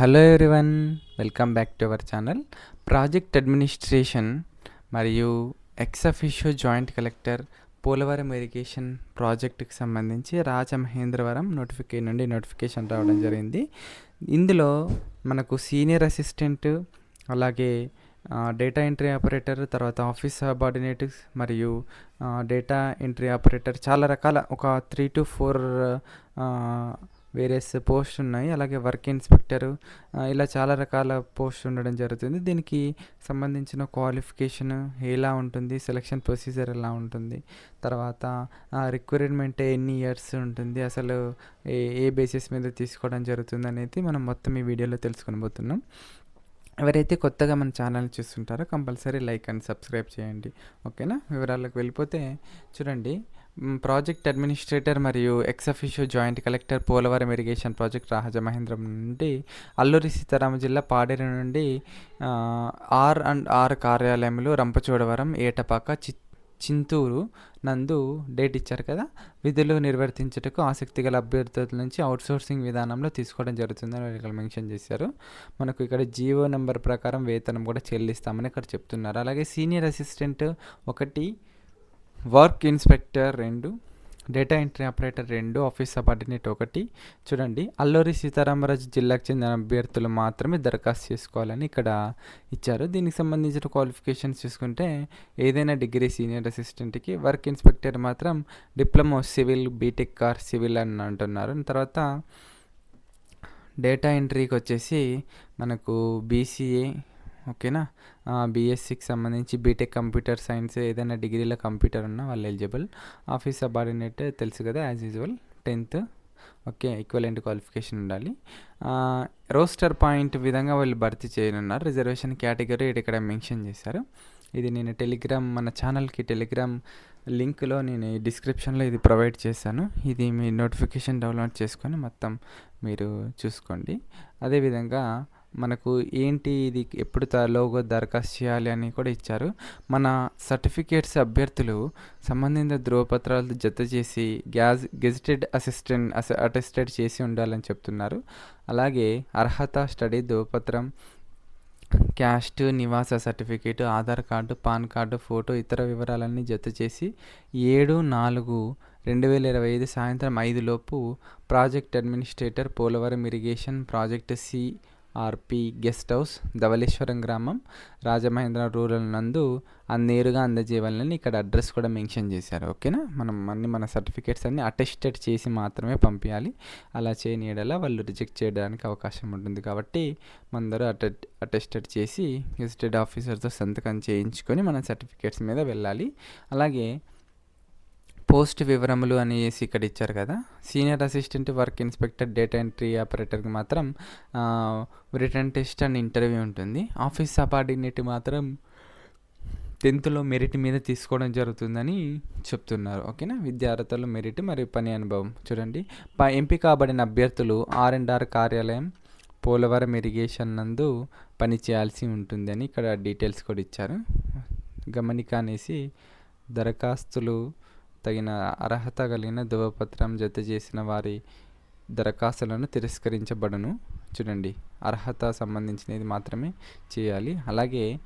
Hello everyone welcome back to our channel project administration మరియు ex officio joint collector Polavaram irrigation ప్రాజెక్టుకి సంబంధించి రాజమహేంద్రవరం నోటిఫికే నుండి notification రావడం జరిగింది. ఇందులో మనకు సీనియర్ అసిస్టెంట్ అలాగే డేటా ఎంట్రీ ఆపరేటర్ తర్వాత ఆఫీస్ సబార్డినేటివ్స్ మరియు డేటా ఎంట్రీ ఆపరేటర్ చాలా రకాల ఒక three to four various post ఉన్నాయి. అలాగే వర్క్ ఇన్స్పెక్టర్ ఇలా చాలా రకాల పోస్ట్ ఉండడం జరుగుతుంది. దీనికి సంబంధించిన క్వాలిఫికేషన్ ఎలా ఉంటుంది సెలక్షన్ ప్రొసీజర్ ఎలా ఉంటుంది తర్వాత రిక్వైర్మెంట్ ఎన్ని ఇయర్స్ ఉంటుంది అసలు ఏ ఏ బేసిస్ మీద తీసుకోవడం జరుగుతుంది అనేది మనం మొత్తం ఈ వీడియోలో తెలుసుకొని పోతున్నాం. ఎవరైతే కొత్తగా మన ఛానల్ చూస్తుంటారో కంపల్సరీ లైక్ అండ్ సబ్స్క్రైబ్ చేయండి. ఓకేనా? వివరాలకు వెళ్ళిపోతే చూడండి. ప్రాజెక్ట్ అడ్మినిస్ట్రేటర్ మరియు ex officio joint collector Polavaram irrigation project Rajamahendram నుండి అల్లూరి సీతారామ జిల్లా పాడేరు నుండి ఆర్ అండ్ ఆర్ కార్యాలయంలో రంపచోడవరం ఏటపాక చి చింతూరు నందు డేట్ ఇచ్చారు కదా? విధులు నిర్వర్తించుటకు ఆసక్తి గల అభ్యర్థుల నుంచి అవుట్సోర్సింగ్ విధానంలో తీసుకోవడం జరుగుతుందని ఇక్కడ మెన్షన్ చేశారు. మనకు ఇక్కడ జియో నెంబర్ ప్రకారం వేతనం కూడా చెల్లిస్తామని ఇక్కడ చెప్తున్నారు. అలాగే సీనియర్ అసిస్టెంట్ ఒకటి వర్క్ ఇన్స్పెక్టర్ రెండు డేటా ఎంట్రీ ఆపరేటర్ రెండు ఆఫీస్ సబార్డినేట్ ఒకటి. చూడండి అల్లూరి సీతారామరాజు జిల్లాకు చెందిన అభ్యర్థులు మాత్రమే దరఖాస్తు చేసుకోవాలని ఇక్కడ ఇచ్చారు. దీనికి సంబంధించిన క్వాలిఫికేషన్స్ చూసుకుంటే ఏదైనా డిగ్రీ సీనియర్ అసిస్టెంట్కి వర్క్ ఇన్స్పెక్టర్ మాత్రం డిప్లొమా సివిల్ బీటెక్ కార్ సివిల్ అని అంటున్నారు. తర్వాత డేటా ఎంట్రీకి వచ్చేసి మనకు బీసీఏ ఓకేనా? బీఎస్సీకి సంబంధించి బీటెక్ కంప్యూటర్ సైన్స్ ఏదైనా డిగ్రీలో కంప్యూటర్ ఉన్నా వాళ్ళు ఎలిజిబుల్ ఆఫీస్ సబార్డినేట్ తెలుసు కదా as usual tenth okay equivalent qualification ఉండాలి. రోస్టర్ పాయింట్ విధంగా వాళ్ళు భర్తీ చేయనున్నారు. రిజర్వేషన్ కేటగిరీ ఇక్కడ మెన్షన్ చేశారు. ఇది నేను టెలిగ్రామ్ మన ఛానల్కి టెలిగ్రామ్ లింక్లో నేను డిస్క్రిప్షన్లో ఇది ప్రొవైడ్ చేశాను. ఇది మీ నోటిఫికేషన్ డౌన్లోడ్ చేసుకొని మొత్తం మీరు చూసుకోండి. అదేవిధంగా మనకు ఏంటి ఇది ఎప్పుడు లోగో దరఖాస్తు చేయాలి అని కూడా ఇచ్చారు. మన సర్టిఫికేట్స్ అభ్యర్థులు సంబంధిత ధృవపత్రాలు జత చేసి గ్యాస్ గెజిటెడ్ అసిస్టెంట్ అటెస్టెడ్ చేసి ఉండాలని చెప్తున్నారు. అలాగే అర్హత స్టడీ ధృవపత్రం క్యాస్ట్ నివాస certificate Aadhaar card PAN card photo ఇతర వివరాలన్నీ జత చేసి ఏడు నాలుగు రెండు వేల ఇరవై ఐదు సాయంత్రం ఐదులోపు project administrator Polavaram irrigation project C R P guest house Dhavaleswaram గ్రామం రాజమహేంద్ర రూరల్ నందు నేరుగా అందజేయాలని ఇక్కడ అడ్రస్ కూడా మెన్షన్ చేశారు. ఓకేనా? మనం అన్ని మన సర్టిఫికేట్స్ అన్ని అటెస్టెడ్ చేసి మాత్రమే పంపించాలి అలా చేయని ఎడల వాళ్ళు రిజెక్ట్ చేయడానికి అవకాశం ఉంటుంది కాబట్టి మనందరూ అటె అటెస్టెడ్ చేసి గెజిటెడ్ ఆఫీసర్తో సంతకం చేయించుకొని మన సర్టిఫికేట్స్ మీద వెళ్ళాలి. అలాగే పోస్ట్ వివరములు అనేసి ఇక్కడ ఇచ్చారు కదా. Senior assistant work inspector data entry ఆపరేటర్కి మాత్రం రిటర్న్ టెస్ట్ అండ్ ఇంటర్వ్యూ ఉంటుంది. ఆఫీస్ సబార్డినేట్ మాత్రం టెన్త్లో మెరిట్ మీద తీసుకోవడం జరుగుతుందని చెప్తున్నారు. ఓకేనా? విద్యార్థుల మెరిట్ మరియు పని అనుభవం. చూడండి. ఎంపిక కాబడిన అభ్యర్థులు ఆర్ అండ్ ఆర్ కార్యాలయం పోలవరం ఇరిగేషన్ నందు పని చేయాల్సి ఉంటుందని ఇక్కడ డీటెయిల్స్ కూడా ఇచ్చారు. గమనిక అనేసి దరఖాస్తులు తగిన అర్హత కలిగిన ధృవపత్రం జత చేసిన వారి దరఖాస్తులను తిరస్కరించబడను. చూడండి అర్హత సంబంధించినది మాత్రమే చేయాలి. అలాగే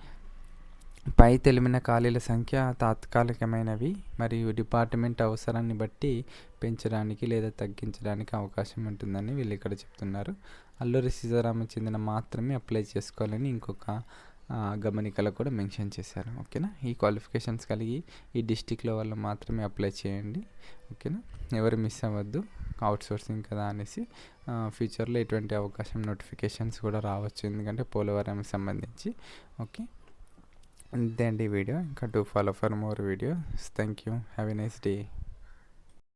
పై తెలిమిన ఖాళీల సంఖ్య తాత్కాలికమైనవి మరియు డిపార్ట్మెంట్ అవసరాన్ని బట్టి పెంచడానికి లేదా తగ్గించడానికి అవకాశం ఉంటుందని వీళ్ళు ఇక్కడ చెప్తున్నారు. అల్లూరి సీతారామ చెందిన మాత్రమే అప్లై చేసుకోవాలని ఇంకొక గమనికలు కూడా మెన్షన్ చేశారు ఓకేనా? ఈ క్వాలిఫికేషన్స్ కలిగి ఈ డిస్టిక్లో వాళ్ళు మాత్రమే అప్లై చేయండి ఓకేనా? ఎవరు మిస్ అవ్వద్దు అవుట్సోర్సింగ్ కదా అనేసి ఫ్యూచర్లో ఎటువంటి అవకాశం నోటిఫికేషన్స్ కూడా రావచ్చు ఎందుకంటే పోలవరం సంబంధించి ఓకే? అంతే అండి వీడియో ఇంకా to follow for more videos thank you have a nice day.